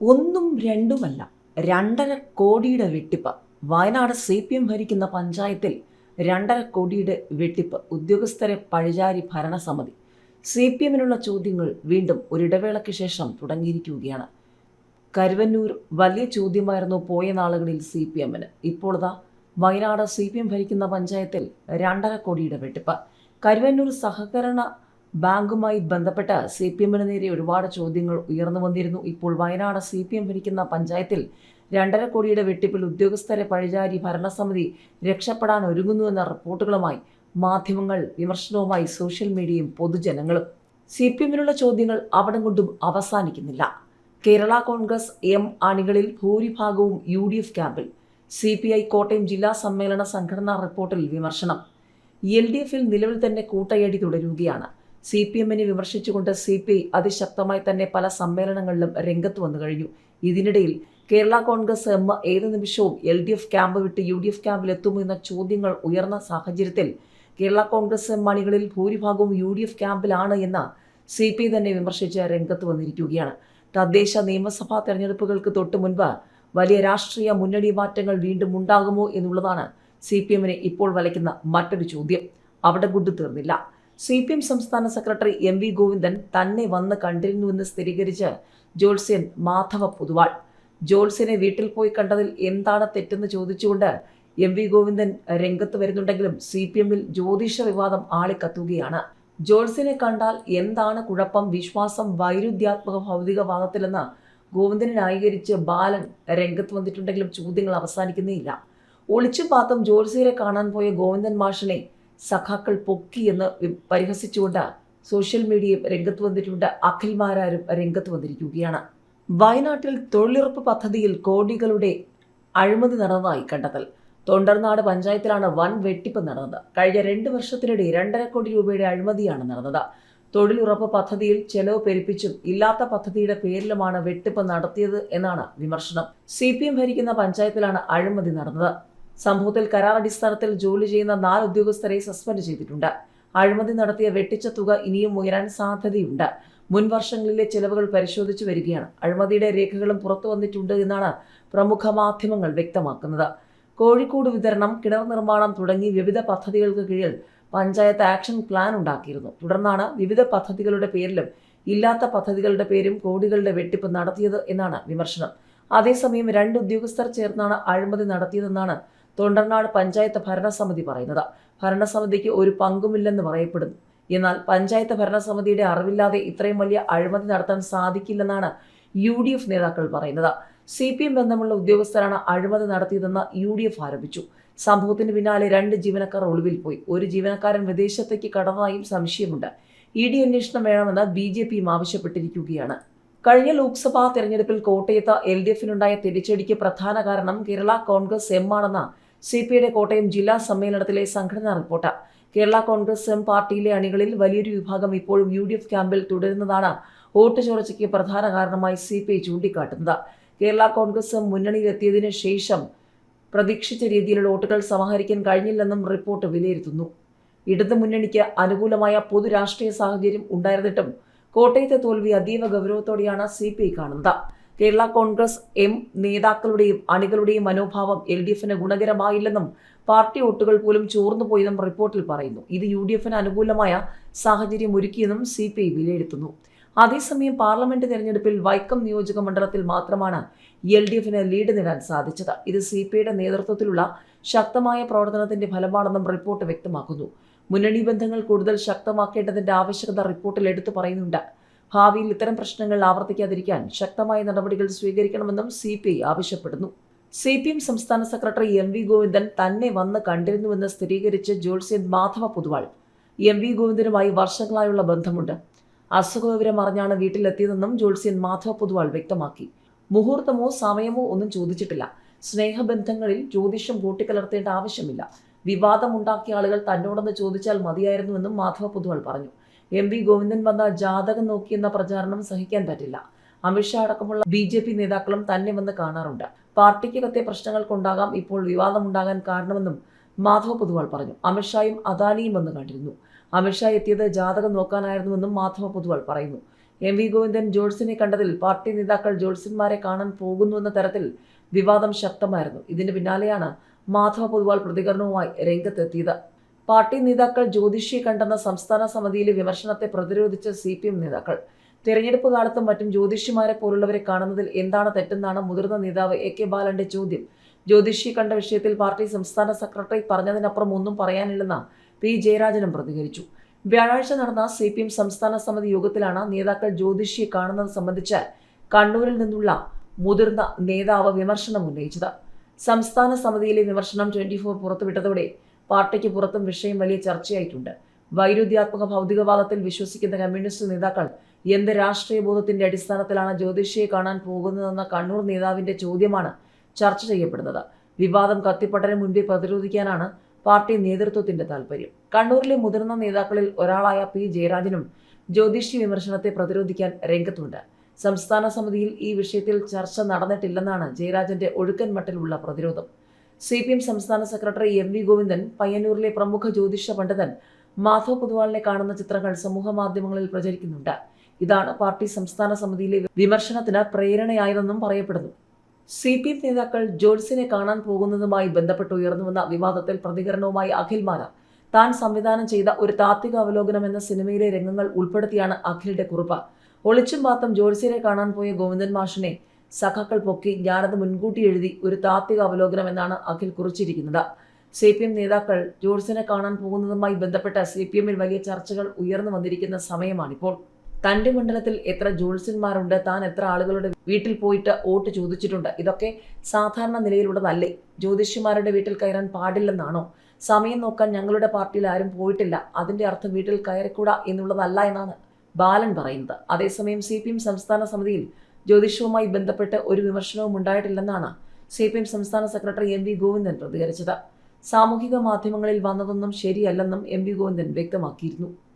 ഒന്നും രണ്ടുമല്ല. രണ്ടര കോടിയുടെ വെട്ടിപ്പ്. വയനാട് സി പി എം ഭരിക്കുന്ന പഞ്ചായത്തിൽ രണ്ടര കോടിയുടെ വെട്ടിപ്പ്. ഉദ്യോഗസ്ഥരെ പഴിചാരി ഭരണസമിതി. സി പി എമ്മിനുള്ള ചോദ്യങ്ങൾ വീണ്ടും ഒരിടവേളയ്ക്ക് ശേഷം തുടങ്ങിയിരിക്കുകയാണ്. കരുവന്നൂർ വലിയ ചോദ്യമായിരുന്നു പോയ നാളുകളിൽ സി പി എമ്മിന്. ഇപ്പോഴതാ വയനാട് സി പി എം ഭരിക്കുന്ന പഞ്ചായത്തിൽ രണ്ടര കോടിയുടെ വെട്ടിപ്പ്. കരുവന്നൂർ സഹകരണ ബാങ്കുമായി ബന്ധപ്പെട്ട് സി പി എമ്മിന് നേരെ ഒരുപാട് ചോദ്യങ്ങൾ ഉയർന്നു വന്നിരുന്നു. ഇപ്പോൾ വയനാട് സി പി എം ഭരിക്കുന്ന പഞ്ചായത്തിൽ രണ്ടര കോടിയുടെ വെട്ടിപ്പിൽ ഉദ്യോഗസ്ഥരെ പഴിചാരി ഭരണസമിതി രക്ഷപ്പെടാൻ ഒരുങ്ങുന്നുവെന്ന റിപ്പോർട്ടുകളുമായി മാധ്യമങ്ങൾ വിമർശനവുമായി സോഷ്യൽ മീഡിയയും പൊതുജനങ്ങളും. സി പി എമ്മിനുള്ള ചോദ്യങ്ങൾ അവിടം കൊണ്ടും അവസാനിക്കുന്നില്ല. കേരള കോൺഗ്രസ് എം അണികളിൽ ഭൂരിഭാഗവും യു ഡി എഫ് ക്യാമ്പിൽ. സി പി ഐ കോട്ടയം ജില്ലാ സമ്മേളന സംഘടനാ റിപ്പോർട്ടിൽ വിമർശനം. എൽ ഡി എഫിൽ നിലവിൽ തന്നെ കൂട്ടയടി തുടരുകയാണ്. സി പി എമ്മിനെ വിമർശിച്ചുകൊണ്ട് സി പി ഐ അതിശക്തമായി തന്നെ പല സമ്മേളനങ്ങളിലും രംഗത്ത് വന്നു കഴിഞ്ഞു. ഇതിനിടയിൽ കേരള കോൺഗ്രസ് എം ഏത് നിമിഷവും എൽ ഡി എഫ് ക്യാമ്പ് വിട്ട് യു ഡി എഫ് ക്യാമ്പിൽ എത്തുമോ എന്ന ചോദ്യങ്ങൾ ഉയർന്ന സാഹചര്യത്തിൽ കേരള കോൺഗ്രസ് എം അണികളിൽ ഭൂരിഭാഗവും യു ഡി എഫ് ക്യാമ്പിലാണ് എന്ന സി പി ഐ തന്നെ വിമർശിച്ച് രംഗത്ത് വന്നിരിക്കുകയാണ്. തദ്ദേശ നിയമസഭാ തെരഞ്ഞെടുപ്പുകൾക്ക് തൊട്ടു മുൻപ് വലിയ രാഷ്ട്രീയ മുന്നണി മാറ്റങ്ങൾ വീണ്ടും ഉണ്ടാകുമോ എന്നുള്ളതാണ് സി പി എമ്മിനെ ഇപ്പോൾ വലയ്ക്കുന്ന മറ്റൊരു ചോദ്യം. അവിടെ കൊണ്ട് തീർന്നില്ല. സി പി എം സംസ്ഥാന സെക്രട്ടറി എം വി ഗോവിന്ദൻ തന്നെ വന്ന് കണ്ടിരുന്നുവെന്ന് സ്ഥിരീകരിച്ച് ജോത്സ്യൻ മാധവ പൊതുവാൾ. ജോത്സ്യനെ വീട്ടിൽ പോയി കണ്ടതിൽ എന്താണ് തെറ്റെന്ന് ചോദിച്ചുകൊണ്ട് എം വി ഗോവിന്ദൻ രംഗത്ത് വരുന്നുണ്ടെങ്കിലും സി പി എമ്മിൽ ജ്യോതിഷ വിവാദം ആളിക്കത്തുകയാണ്. ജോത്സ്യനെ കണ്ടാൽ എന്താണ് കുഴപ്പം വിശ്വാസം വൈരുദ്ധ്യാത്മക ഭൗതികവാദത്തിലെന്ന് ഗോവിന്ദനെ ന്യായീകരിച്ച് ബാലൻ രംഗത്ത് വന്നിട്ടുണ്ടെങ്കിലും ചോദ്യങ്ങൾ അവസാനിക്കുന്നേയില്ല ഒളിച്ചു പാത്തും ജോത്സ്യരെ കാണാൻ പോയ ഗോവിന്ദൻ മാഷിനെ സഖാക്കൾ പൊക്കി എന്ന് പരിഹസിച്ചുകൊണ്ട് സോഷ്യൽ മീഡിയയും രംഗത്ത് വന്നിട്ടുണ്ട്. അഖിൽമാരാരും രംഗത്ത് വന്നിരിക്കുകയാണ്. വയനാട്ടിൽ തൊഴിലുറപ്പ് പദ്ധതിയിൽ കോടികളുടെ അഴിമതി നടന്നതായി കണ്ടെത്തൽ. തൊണ്ടർനാട് പഞ്ചായത്തിലാണ് വൻ വെട്ടിപ്പ് നടന്നത്. കഴിഞ്ഞ രണ്ട് വർഷത്തിനിടെ രണ്ടര കോടി രൂപയുടെ അഴിമതിയാണ് നടന്നത്. തൊഴിലുറപ്പ് പദ്ധതിയിൽ ചെലവ് പെരുപ്പിച്ചും ഇല്ലാത്ത പദ്ധതിയുടെ പേരിലുമാണ് വെട്ടിപ്പ് നടത്തിയത് എന്നാണ് വിമർശനം. സി ഭരിക്കുന്ന പഞ്ചായത്തിലാണ് അഴിമതി നടന്നത്. സംഭവത്തിൽ കരാർ അടിസ്ഥാനത്തിൽ ജോലി ചെയ്യുന്ന നാല് ഉദ്യോഗസ്ഥരെ സസ്പെൻഡ് ചെയ്തിട്ടുണ്ട്. അഴിമതി നടത്തിയ വെട്ടിച്ച തുക ഇനിയും ഉയരാൻ സാധ്യതയുണ്ട്. മുൻ വർഷങ്ങളിലെ ചെലവുകൾ പരിശോധിച്ചു വരികയാണ്. അഴിമതിയുടെ രേഖകളും പുറത്തു വന്നിട്ടുണ്ട് എന്നാണ് പ്രമുഖ മാധ്യമങ്ങൾ വ്യക്തമാക്കുന്നത്. കോഴിക്കോട് വിതരണം കിണർ നിർമ്മാണം തുടങ്ങി വിവിധ പദ്ധതികൾക്ക് കീഴിൽ പഞ്ചായത്ത് ആക്ഷൻ പ്ലാൻ ഉണ്ടാക്കിയിരുന്നു. തുടർന്നാണ് വിവിധ പദ്ധതികളുടെ പേരിലും ഇല്ലാത്ത പദ്ധതികളുടെ പേരും കോടികളുടെ വെട്ടിപ്പ് നടത്തിയത് എന്നാണ് വിമർശനം. അതേസമയം രണ്ട് ഉദ്യോഗസ്ഥർ ചേർന്നാണ് അഴിമതി നടത്തിയതെന്നാണ് തൊണ്ടർനാട് പഞ്ചായത്ത് ഭരണസമിതി പറയുന്നത്. ഭരണസമിതിക്ക് ഒരു പങ്കുമില്ലെന്ന് പറയപ്പെടുന്നു. എന്നാൽ പഞ്ചായത്ത് ഭരണസമിതിയുടെ അറിവില്ലാതെ ഇത്രയും വലിയ അഴിമതി നടത്താൻ സാധിക്കില്ലെന്നാണ് യു ഡി എഫ് നേതാക്കൾ പറയുന്നത്. സി പി എം ബന്ധമുള്ള ഉദ്യോഗസ്ഥരാണ് അഴിമതി നടത്തിയതെന്ന് യു ഡി എഫ് ആരോപിച്ചു. സംഭവത്തിന് പിന്നാലെ രണ്ട് ജീവനക്കാർ ഒളിവിൽ പോയി. ഒരു ജീവനക്കാരൻ വിദേശത്തേക്ക് കടന്നതായും സംശയമുണ്ട്. ഇ ഡി അന്വേഷണം വേണമെന്ന് ബി ജെ പിയും ആവശ്യപ്പെട്ടിരിക്കുകയാണ്. കഴിഞ്ഞ ലോക്സഭാ തെരഞ്ഞെടുപ്പിൽ കോട്ടയത്ത് എൽ ഡി എഫിനുണ്ടായ തിരിച്ചടിക്ക് പ്രധാന കാരണം കേരള കോൺഗ്രസ് എം ആണെന്ന സി പി ഐയുടെ കോട്ടയം ജില്ലാ സമ്മേളനത്തിലെ സംഘടനാ റിപ്പോർട്ട്. കേരള കോൺഗ്രസ് എം പാർട്ടിയിലെ അണികളിൽ വലിയൊരു വിഭാഗം ഇപ്പോഴും യു ഡി എഫ് ക്യാമ്പിൽ തുടരുന്നതാണ് വോട്ട് ചോർച്ചയ്ക്ക് പ്രധാന കാരണമായി സി പി ഐ ചൂണ്ടിക്കാട്ടുന്നത്. കേരള കോൺഗ്രസ് എം മുന്നണിയിലെത്തിയതിനു ശേഷം പ്രതീക്ഷിച്ച രീതിയിലുള്ള വോട്ടുകൾ സമാഹരിക്കാൻ കഴിഞ്ഞില്ലെന്നും റിപ്പോർട്ട് വിലയിരുത്തുന്നു. ഇടതു മുന്നണിക്ക് അനുകൂലമായ പൊതു രാഷ്ട്രീയ സാഹചര്യം ഉണ്ടായിരുന്നിട്ടും കോട്ടയത്തെ തോൽവി അതീവ ഗൗരവത്തോടെയാണ് സി പി ഐ കാണുന്നത്. കേരള കോൺഗ്രസ് എം നേതാക്കളുടെയും അണികളുടെയും മനോഭാവം എൽ ഡി എഫിന് ഗുണകരമായില്ലെന്നും പാർട്ടി വോട്ടുകൾ പോലും ചോർന്നുപോയെന്നും റിപ്പോർട്ടിൽ പറയുന്നു. ഇത് യു ഡി എഫിന് അനുകൂലമായ സാഹചര്യം ഒരുക്കിയെന്നും സി പി ഐ വിലയിരുത്തുന്നു. അതേസമയം പാർലമെന്റ് തെരഞ്ഞെടുപ്പിൽ വൈക്കം നിയോജക മണ്ഡലത്തിൽ മാത്രമാണ് എൽ ഡി എഫിന് ലീഡ് നേടാൻ സാധിച്ചത്. ഇത് സി പി ഐയുടെ നേതൃത്വത്തിലുള്ള ശക്തമായ പ്രവർത്തനത്തിന്റെ ഫലമാണെന്നും റിപ്പോർട്ട് വ്യക്തമാക്കുന്നു. മുന്നണി ബന്ധങ്ങൾ കൂടുതൽ ശക്തമാക്കേണ്ടതിന്റെ ആവശ്യകത റിപ്പോർട്ടിൽ എടുത്തു പറയുന്നുണ്ട്. ഭാവിയിൽ ഇത്തരം പ്രശ്നങ്ങൾ ആവർത്തിക്കാതിരിക്കാൻ ശക്തമായ നടപടികൾ സ്വീകരിക്കണമെന്നും സി പി ഐ ആവശ്യപ്പെടുന്നു. സി പി എം സംസ്ഥാന സെക്രട്ടറി എം വി ഗോവിന്ദൻ തന്നെ വന്ന് കണ്ടിരുന്നുവെന്ന് സ്ഥിരീകരിച്ച് ജോത്സ്യൻ മാധവ പൊതുവാൾ. എം വി ഗോവിന്ദനുമായി വർഷങ്ങളായുള്ള ബന്ധമുണ്ട്. അസുഖവിവരം അറിഞ്ഞാണ് വീട്ടിലെത്തിയതെന്നും ജോത്സ്യൻ മാധവ പൊതുവാൾ വ്യക്തമാക്കി. മുഹൂർത്തമോ സമയമോ ഒന്നും ചോദിച്ചിട്ടില്ല. സ്നേഹബന്ധങ്ങളിൽ ജ്യോതിഷം കൂട്ടിക്കലർത്തേണ്ട ആവശ്യമില്ല. വിവാദമുണ്ടാക്കിയ ആളുകൾ തന്നോടൊന്ന് ചോദിച്ചാൽ മതിയായിരുന്നുവെന്നും മാധവ പൊതുവാൾ പറഞ്ഞു. എം വി ഗോവിന്ദൻ വന്ന ജാതകം നോക്കിയെന്ന പ്രചാരണം സഹിക്കാൻ പറ്റില്ല. അമിത്ഷാ അടക്കമുള്ള ബി ജെ പി നേതാക്കളും തന്നെ വന്ന് കാണാറുണ്ട്. പാർട്ടിക്കകത്തെ പ്രശ്നങ്ങൾക്കുണ്ടാകാം ഇപ്പോൾ വിവാദമുണ്ടാകാൻ കാരണമെന്നും മാധവ് പൊതുവാൾ പറഞ്ഞു. അമിത്ഷായും അദാനിയും വന്ന് കണ്ടിരുന്നു. അമിത്ഷാ എത്തിയത് ജാതകം നോക്കാനായിരുന്നുവെന്നും മാധവ പൊതുവാൾ പറയുന്നു. എം വി ഗോവിന്ദൻ ജോൾസിനെ കണ്ടതിൽ പാർട്ടി നേതാക്കൾ ജോൾസന്മാരെ കാണാൻ പോകുന്നുവെന്ന തരത്തിൽ വിവാദം ശക്തമായിരുന്നു. ഇതിന് പിന്നാലെയാണ് മാധവ പൊതുവാൾ പ്രതികരണവുമായി രംഗത്തെത്തിയത്. പാർട്ടി നേതാക്കൾ ജ്യോതിഷിയെ കണ്ടെന്ന സംസ്ഥാന സമിതിയിലെ വിമർശനത്തെ പ്രതിരോധിച്ച സി പി എം നേതാക്കൾ. തെരഞ്ഞെടുപ്പ് കാലത്തും മറ്റും ജ്യോതിഷിമാരെ പോലുള്ളവരെ കാണുന്നതിൽ എന്താണ് തെറ്റെന്നാണ് മുതിർന്ന നേതാവ് എ കെ ബാലന്റെ ചോദ്യം. ജ്യോതിഷിയെ കണ്ട വിഷയത്തിൽ പാർട്ടി സംസ്ഥാന സെക്രട്ടറി പറഞ്ഞതിനപ്പുറം ഒന്നും പറയാനില്ലെന്ന് പി ജയരാജനും പ്രതികരിച്ചു. വ്യാഴാഴ്ച നടന്ന സി പി എം സംസ്ഥാന സമിതി യോഗത്തിലാണ് നേതാക്കൾ ജ്യോതിഷിയെ കാണുന്നത് സംബന്ധിച്ച് കണ്ണൂരിൽ നിന്നുള്ള മുതിർന്ന നേതാവ് വിമർശനം ഉന്നയിച്ചത്. സംസ്ഥാന സമിതിയിലെ വിമർശനം ട്വന്റി ഫോർ പുറത്തുവിട്ടതോടെ പാർട്ടിക്ക് പുറത്തും വിഷയം വലിയ ചർച്ചയായിട്ടുണ്ട്. വൈരുദ്ധ്യാത്മക ഭൗതികവാദത്തിൽ വിശ്വസിക്കുന്ന കമ്മ്യൂണിസ്റ്റ് നേതാക്കൾ എന്ത് രാഷ്ട്രീയ ബോധത്തിന്റെ അടിസ്ഥാനത്തിലാണ് ജ്യോതിഷിയെ കാണാൻ പോകുന്നതെന്ന കണ്ണൂർ നേതാവിന്റെ ചോദ്യമാണ് ചർച്ച ചെയ്യപ്പെടുന്നത്. വിവാദം കത്തിപ്പട്ടന് മുൻപേ പ്രതിരോധിക്കാനാണ് പാർട്ടി നേതൃത്വത്തിന്റെ താൽപര്യം. കണ്ണൂരിലെ മുതിർന്ന നേതാക്കളിൽ ഒരാളായ പി. ജയരാജനും ജ്യോതിഷി വിമർശനത്തെ പ്രതിരോധിക്കാൻ രംഗത്തുണ്ട്. സംസ്ഥാന സമിതിയിൽ ഈ വിഷയത്തിൽ ചർച്ച നടന്നിട്ടില്ലെന്നാണ് ജയരാജന്റെ ഒഴുക്കൻ മട്ടിലുള്ള പ്രതിരോധം. സി പി എം സംസ്ഥാന സെക്രട്ടറി എം വി ഗോവിന്ദൻ പയ്യന്നൂരിലെ പ്രമുഖ ജ്യോതിഷ പണ്ഡിതൻ മാധവ് പൊതുവാളിനെ കാണുന്ന ചിത്രങ്ങൾ സമൂഹ മാധ്യമങ്ങളിൽ പ്രചരിക്കുന്നുണ്ട്. ഇതാണ് പാർട്ടി സംസ്ഥാന സമിതിയിലെ വിമർശനത്തിന് പ്രേരണയായതെന്നും പറയപ്പെടുന്നു. സി പി എം നേതാക്കൾ ജോൾസിനെ കാണാൻ പോകുന്നതുമായി ബന്ധപ്പെട്ട് ഉയർന്നുവന്ന വിവാദത്തിൽ പ്രതികരണവുമായി അഖിൽ താൻ സംവിധാനം ചെയ്ത ഒരു താത്വിക അവലോകനം എന്ന സിനിമയിലെ രംഗങ്ങൾ ഉൾപ്പെടുത്തിയാണ് അഖിലിന്റെ കുറിപ്പ്. ഒളിച്ചും പാത്തും ജോൾസിനെ കാണാൻ പോയ ഗോവിന്ദൻ മാഷിനെ സഖാക്കൾ പൊക്കി ഞാനത് മുൻകൂട്ടി എഴുതി ഒരു താത്വിക അവലോകനം എന്നാണ് അഖിൽ കുറിച്ചിരിക്കുന്നത്. സി പി എം നേതാക്കൾ ജോർജിനെ കാണാൻ പോകുന്നതുമായി ബന്ധപ്പെട്ട സി പി എമ്മിൽ വലിയ ചർച്ചകൾ ഉയർന്നു വന്നിരിക്കുന്ന സമയമാണിപ്പോൾ. തന്റെ മണ്ഡലത്തിൽ എത്ര ജോത്സ്യന്മാരുണ്ട് താൻ എത്ര ആളുകളുടെ വീട്ടിൽ പോയിട്ട് വോട്ട് ചോദിച്ചിട്ടുണ്ട് ഇതൊക്കെ സാധാരണ നിലയിലുള്ളതല്ലേ? ജ്യോതിഷിമാരുടെ വീട്ടിൽ കയറാൻ പാടില്ലെന്നാണോ? സമയം നോക്കാൻ ഞങ്ങളുടെ പാർട്ടിയിൽ ആരും പോയിട്ടില്ല അതിന്റെ അർത്ഥം വീട്ടിൽ കയറിക്കൂടാ എന്നുള്ളതല്ല എന്നാണ് ബാലൻ പറയുന്നത്. അതേസമയം സി സംസ്ഥാന സമിതിയിൽ ജ്യോതിഷവുമായി ബന്ധപ്പെട്ട് ഒരു വിമർശനവും ഉണ്ടായിട്ടില്ലെന്നാണ് സി പി എം സംസ്ഥാന സെക്രട്ടറി എം വി ഗോവിന്ദൻ പ്രതികരിച്ചത്. സാമൂഹിക മാധ്യമങ്ങളിൽ വന്നതൊന്നും ശരിയല്ലെന്നും എം വി ഗോവിന്ദൻ വ്യക്തമാക്കിയിരുന്നു.